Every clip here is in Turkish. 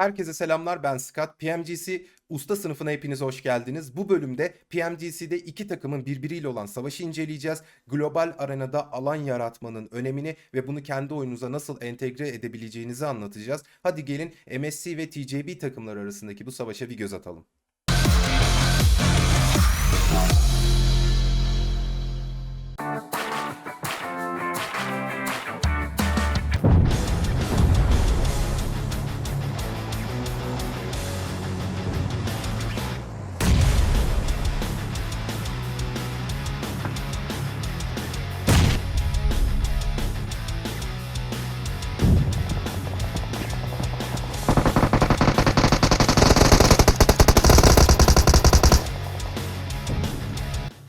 Herkese selamlar ben Scott. PMGC usta sınıfına hepiniz hoş geldiniz. Bu bölümde PMGC'de iki takımın birbiriyle olan savaşı inceleyeceğiz. Global arenada alan yaratmanın önemini ve bunu kendi oyununuza nasıl entegre edebileceğinizi anlatacağız. Hadi gelin MSC ve TJB takımlar arasındaki bu savaşa bir göz atalım.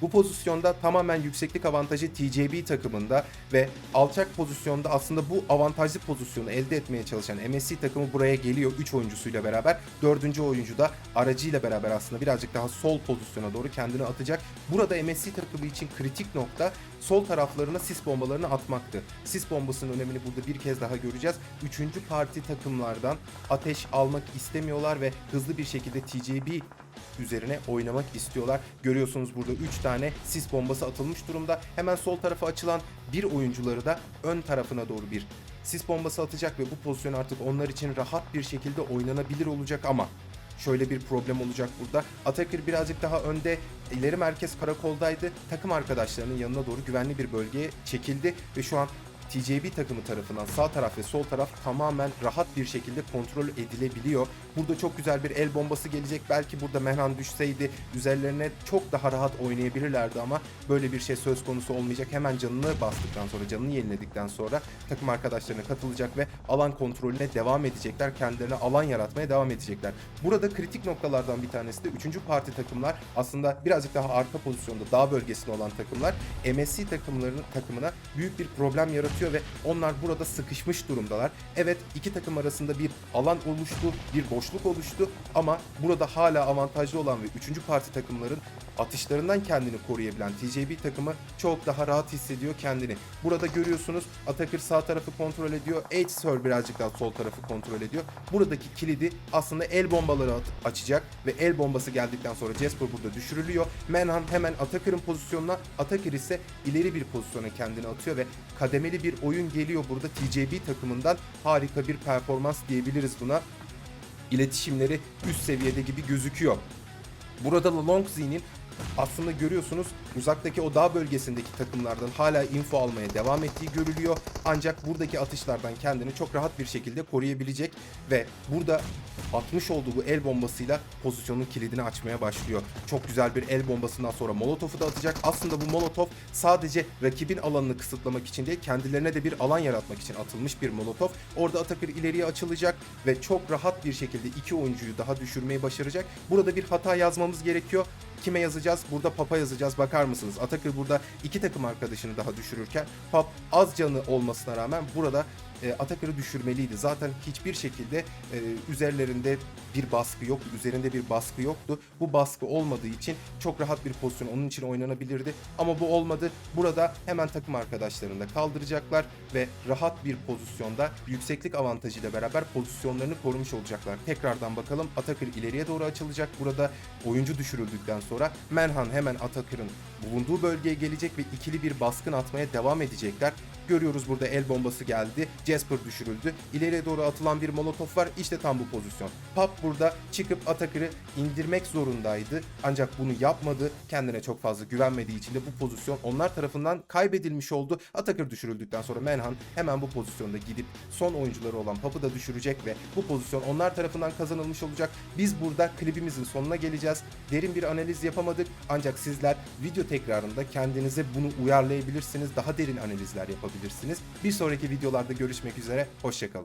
Bu pozisyonda tamamen yükseklik avantajı TJB takımında ve alçak pozisyonda aslında bu avantajlı pozisyonu elde etmeye çalışan MSC takımı buraya geliyor 3 oyuncusuyla beraber. 4. oyuncu da aracıyla beraber aslında birazcık daha sol pozisyona doğru kendini atacak. Burada MSC takımı için kritik nokta sol taraflarına sis bombalarını atmaktı. Sis bombasının önemini burada bir kez daha göreceğiz. Üçüncü parti takımlardan ateş almak istemiyorlar ve hızlı bir şekilde TJB üzerine oynamak istiyorlar. Görüyorsunuz burada 3 tane sis bombası atılmış durumda. Hemen sol tarafa açılan bir oyuncuları da ön tarafına doğru bir sis bombası atacak ve bu pozisyon artık onlar için rahat bir şekilde oynanabilir olacak ama şöyle bir problem olacak burada. Atakır birazcık daha önde ileri merkez karakoldaydı. Takım arkadaşlarının yanına doğru güvenli bir bölgeye çekildi ve şu an TJB takımı tarafından sağ taraf ve sol taraf tamamen rahat bir şekilde kontrol edilebiliyor. Burada çok güzel bir el bombası gelecek. Belki burada Menhan düşseydi üzerlerine çok daha rahat oynayabilirlerdi ama böyle bir şey söz konusu olmayacak. Hemen canını bastıktan sonra, canını yeniledikten sonra takım arkadaşlarına katılacak ve alan kontrolüne devam edecekler. Kendilerine alan yaratmaya devam edecekler. Burada kritik noktalardan bir tanesi de 3. parti takımlar aslında birazcık daha arka pozisyonda dağ bölgesinde olan takımlar MSC takımlarının takımına büyük bir problem yaratıyor ve onlar burada sıkışmış durumdalar. Evet iki takım arasında bir alan oluştu, bir boşluk oluştu ama burada hala avantajlı olan ve 3. parti takımların atışlarından kendini koruyabilen TJB takımı çok daha rahat hissediyor kendini. Burada görüyorsunuz Atakır sağ tarafı kontrol ediyor. H-Sir birazcık daha sol tarafı kontrol ediyor. Buradaki kilidi aslında el bombaları açacak ve el bombası geldikten sonra Jasper burada düşürülüyor. Manhunt hemen Atakır'ın pozisyonuna, Atakır ise ileri bir pozisyona kendini atıyor ve kademeli bir oyun geliyor burada TJB takımından. Harika bir performans diyebiliriz buna. İletişimleri üst seviyede gibi gözüküyor. Burada da Longzi'nin aslında görüyorsunuz uzaktaki o dağ bölgesindeki takımlardan hala info almaya devam ettiği görülüyor. Ancak buradaki atışlardan kendini çok rahat bir şekilde koruyabilecek ve burada atmış olduğu bu el bombasıyla pozisyonun kilidini açmaya başlıyor. Çok güzel bir el bombasından sonra Molotov'u da atacak. Aslında bu Molotov sadece rakibin alanını kısıtlamak için değil kendilerine de bir alan yaratmak için atılmış bir Molotov. Orada Atakır ileriye açılacak ve çok rahat bir şekilde iki oyuncuyu daha düşürmeyi başaracak. Burada bir hata yazmamız gerekiyor. Kime yazacağız? Burada Pap'a yazacağız. Bakar mısınız? Atakır burada iki takım arkadaşını daha düşürürken Pap az canı olmasına rağmen burada e, Atakır'ı düşürmeliydi. Zaten hiçbir şekilde e, üzerlerinde bir baskı yoktu. Üzerinde bir baskı yoktu. Bu baskı olmadığı için çok rahat bir pozisyon onun için oynanabilirdi. Ama bu olmadı. Burada hemen takım arkadaşlarını da kaldıracaklar ve rahat bir pozisyonda yükseklik avantajıyla beraber pozisyonlarını korumuş olacaklar. Tekrardan bakalım. Atakır ileriye doğru açılacak. Burada oyuncu düşürüldükten sonra Menhan hemen Atakır'ın bulunduğu bölgeye gelecek ve ikili bir baskın atmaya devam edecekler. Görüyoruz burada el bombası geldi. Jasper düşürüldü. İleriye doğru atılan bir molotof var. İşte tam bu pozisyon. Pap burada çıkıp Atakır'ı indirmek zorundaydı. Ancak bunu yapmadı. Kendine çok fazla güvenmediği için de bu pozisyon onlar tarafından kaybedilmiş oldu. Atakır düşürüldükten sonra Menhan hemen bu pozisyonda gidip son oyuncuları olan Pap'ı da düşürecek ve bu pozisyon onlar tarafından kazanılmış olacak. Biz burada klibimizin sonuna geleceğiz. Derin bir analiz yapamadık ancak sizler video tekrarında kendinize bunu uyarlayabilirsiniz. Daha derin analizler yapabilirsiniz. Bir sonraki videolarda görüşmek üzere. Hoşçakalın.